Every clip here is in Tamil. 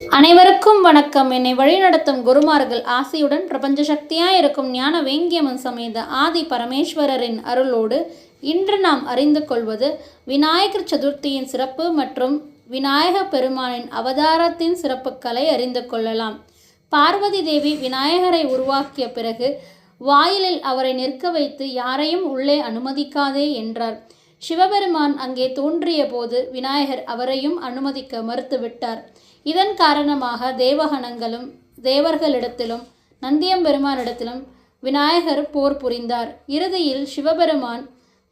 அனைவருக்கும் வணக்கம். என்னை வழிநடத்தும் குருமார்கள் ஆசையுடன் பிரபஞ்ச சக்தியாய் இருக்கும் ஞான வேங்கியமன் சமேத ஆதி பரமேஸ்வரரின் அருளோடு இன்று நாம் அறிந்து கொள்வது விநாயகர் சதுர்த்தியின் சிறப்பு மற்றும் விநாயக பெருமானின் அவதாரத்தின் சிறப்புகளை அறிந்து கொள்ளலாம். பார்வதி தேவி விநாயகரை உருவாக்கிய பிறகு வாயிலில் அவரை நிற்க வைத்து யாரையும் உள்ளே அனுமதிக்காதே என்றார். சிவபெருமான் அங்கே தோன்றிய போது விநாயகர் அவரையும் அனுமதிக்க மறுத்துவிட்டார். இதன் காரணமாக தேவகணங்களும் தேவர்களிடத்திலும் நந்தியம்பெருமானிடத்திலும் விநாயகர் போர் புரிந்தார். இறுதியில் சிவபெருமான்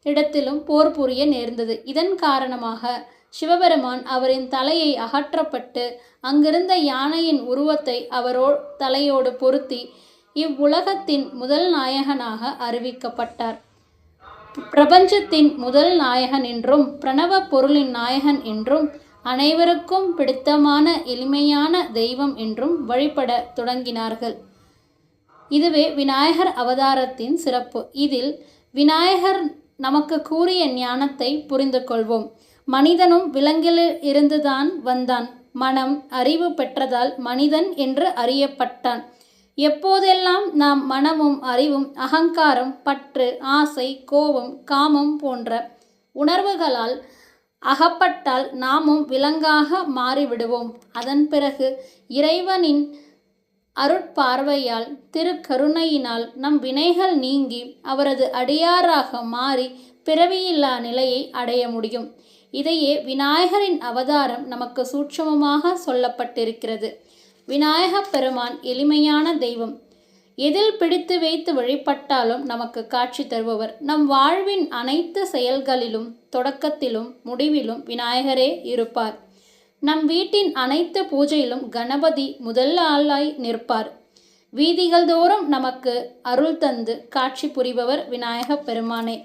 இடத்திலும் போர் புரிய நேர்ந்தது. இதன் காரணமாக சிவபெருமான் அவரின் தலையை அகற்றப்பட்டு அங்கிருந்த யானையின் உருவத்தை அவரோ தலையோடு பொருத்தி இவ்வுலகத்தின் முதல் நாயகனாக அறிவிக்கப்பட்டார். பிரபஞ்சத்தின் முதல் நாயகன் என்றும் பிரணவ பொருளின் நாயகன் என்றும் அனைவருக்கும் பிடித்தமான எளிமையான தெய்வம் என்றும் வழிபட தொடங்கினார்கள். இதுவே விநாயகர் அவதாரத்தின் சிறப்பு. இதில் விநாயகர் நமக்கு கூறிய ஞானத்தை புரிந்து கொள்வோம். மனிதனும் விலங்கில் இருந்துதான் வந்தான். மனம் அறிவு பெற்றதால் மனிதன் என்று அறியப்பட்டான். எப்போதெல்லாம் நாம் மனமும் அறிவும் அகங்காரம் பற்று ஆசை கோபம் காமம் போன்ற உணர்வுகளால் அகப்பட்டால் நாமும் விலங்காக மாறிவிடுவோம். அதன் பிறகு இறைவனின் அருட்பார்வையால் திருக்கருணையினால் நம் வினைகள் நீங்கி அவரது அடியாராக மாறி பிறவியில்லா நிலையை அடைய முடியும். இதையே விநாயகரின் அவதாரம் நமக்கு சூட்சமமாக சொல்லப்பட்டிருக்கிறது. விநாயகப் பெருமான் எளிமையான தெய்வம். எதில் பிடித்து வைத்து வழிபட்டாலும் நமக்கு காட்சி தருபவர். நம் வாழ்வின் அனைத்து செயல்களிலும் தொடக்கத்திலும் முடிவிலும் விநாயகரே இருப்பார். நம் வீட்டின் அனைத்து பூஜையிலும் கணபதி முதல் ஆளாய் நிற்பார். வீதிகள் தோறும் நமக்கு அருள் தந்து காட்சி புரிபவர் விநாயகப் பெருமானே.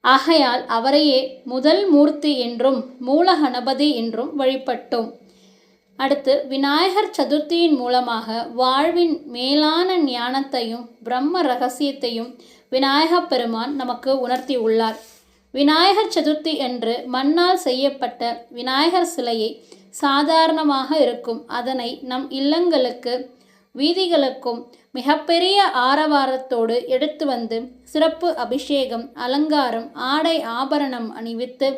ஆகையால் அவரையே முதல் மூர்த்தி என்றும் மூல கணபதி என்றும் வழிபட்டோம். அடுத்து விநாயகர் சதுர்த்தியின் மூலமாக வாழ்வின் மேலான ஞானத்தையும் பிரம்ம ரகசியத்தையும் விநாயகப் பெருமான் நமக்கு உணர்த்தி உள்ளார். விநாயகர் சதுர்த்தி என்று மண்ணால் செய்யப்பட்ட விநாயகர் சிலையை சாதாரணமாக இருக்கும். அதனை நம் இல்லங்களுக்கு வீதிகளுக்கும் மிகப்பெரிய ஆரவாரத்தோடு எடுத்து வந்து சிறப்பு அபிஷேகம் அலங்காரம் ஆடை ஆபரணம் அணிவித்து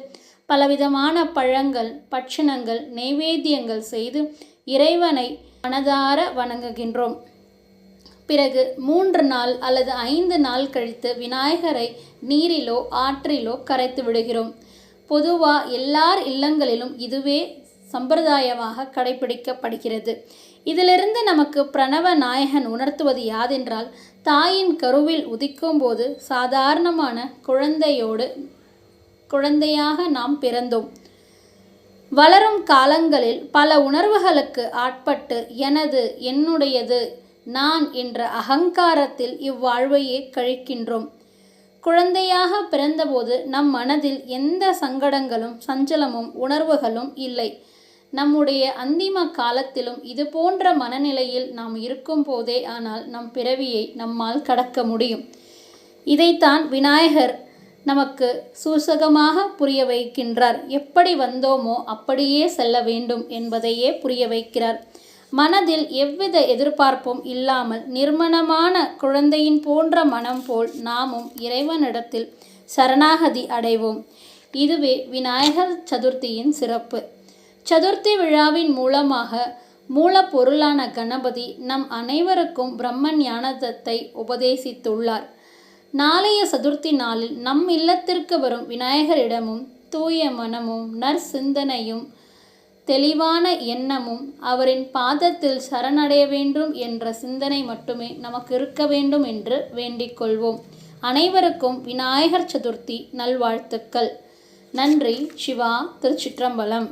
பலவிதமான பழங்கள் பட்சணங்கள் நைவேத்தியங்கள் செய்து இறைவனை மனதார வணங்குகின்றோம். பிறகு மூன்று நாள் அல்லது ஐந்து நாள் கழித்து விநாயகரை நீரிலோ ஆற்றிலோ கரைத்து விடுகிறோம். பொதுவாக எல்லார் இல்லங்களிலும் இதுவே சம்பிரதாயமாக கடைபிடிக்கப்படுகிறது. இதிலிருந்து நமக்கு பிரணவ நாயகன் உணர்த்துவது யாதென்றால் தாயின் கருவில் உதிக்கும் போது சாதாரணமான குழந்தையோடு குழந்தையாக நாம் பிறந்தோம். வளரும் காலங்களில் பல உணர்வுகளுக்கு ஆட்பட்டு எனது என்னுடையது நான் என்ற அகங்காரத்தில் இவ்வாழ்வையே கழிக்கின்றோம். குழந்தையாக பிறந்தபோது நம் மனதில் எந்த சங்கடங்களும் சஞ்சலமும் உணர்வுகளும் இல்லை. நம்முடைய அந்திம காலத்திலும் இது போன்ற மனநிலையில் நாம் இருக்கும் போதே ஆனால் நம் பிறவியை நம்மால் கடக்க முடியும். இதைத்தான் விநாயகர் நமக்கு சூசகமாக புரிய வைக்கின்றார். எப்படி வந்தோமோ அப்படியே செல்ல வேண்டும் என்பதையே புரிய வைக்கிறார். மனதில் எவ்வித எதிர்பார்ப்பும் இல்லாமல் நிர்மணமான குழந்தையின் போன்ற மனம் போல் நாமும் இறைவனிடத்தில் சரணாகதி அடைவோம். இதுவே விநாயகர் சதுர்த்தியின் சிறப்பு. சதுர்த்தி விழாவின் மூலமாக மூலப்பொருளான கணபதி நம் அனைவருக்கும் பிரம்ம ஞானத்தை உபதேசித்துள்ளார். நாளைய சதுர்த்தி நாளில் நம் இல்லத்திற்கு வரும் விநாயகரிடமும் தூய மனமும் நற்சிந்தனையும் தெளிவான எண்ணமும் அவரின் பாதத்தில் சரணடைய வேண்டும் என்ற சிந்தனை மட்டுமே நமக்கு இருக்க வேண்டும் என்று வேண்டிக் கொள்வோம். அனைவருக்கும் விநாயகர் சதுர்த்தி நல்வாழ்த்துக்கள். நன்றி. சிவா திருச்சிற்றம்பலம்.